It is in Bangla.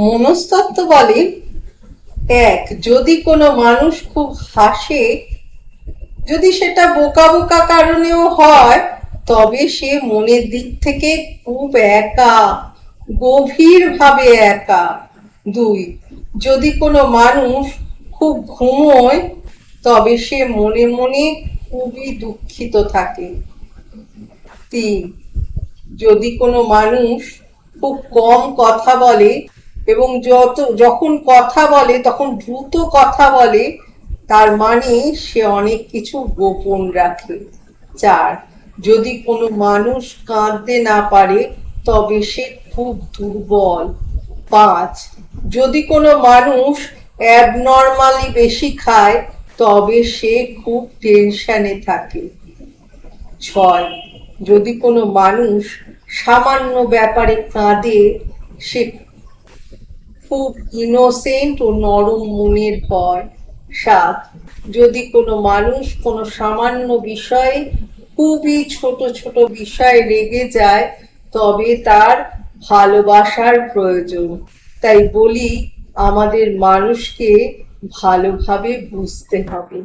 মনস্তত্ত্ব বলে এক, যদি কোনো মানুষ খুব হাসে, যদি সেটা বোকা বোকা কারণেও হয়, তবে সে মনের দিক থেকে খুব একা, গভীরভাবে একা। দুই, যদি কোনো মানুষ খুব ঘুমোয়, তবে সে মনে মনে খুবই দুঃখিত থাকে। তিন, যদি কোনো মানুষ খুব কম কথা বলে এবং যত, যখন কথা বলে, তখন দ্রুত কথা বলে, তার মানে সে অনেক কিছু গোপন রাখে। চার, যদি কোনো মানুষ কাঁদতে না পারে, তবে সে খুব দুর্বল। পাঁচ, যদি কোনো মানুষ অ্যাবনর্মালি বেশি খায়, তবে সে খুব টেনশনে থাকে। ছয়, যদি কোনো মানুষ সামান্য ব্যাপারে কাঁদে, সে খুব ইনোসেন্ট ও নরম মনের পর সাত যদি কোনো মানুষ কোনো সামান্য বিষয়ে খুবই ছোট ছোট বিষয় রেগে যায়, তবে তার ভালোবাসার প্রয়োজন। তাই বলি, আমাদের মানুষকে ভালোভাবে বুঝতে হবে।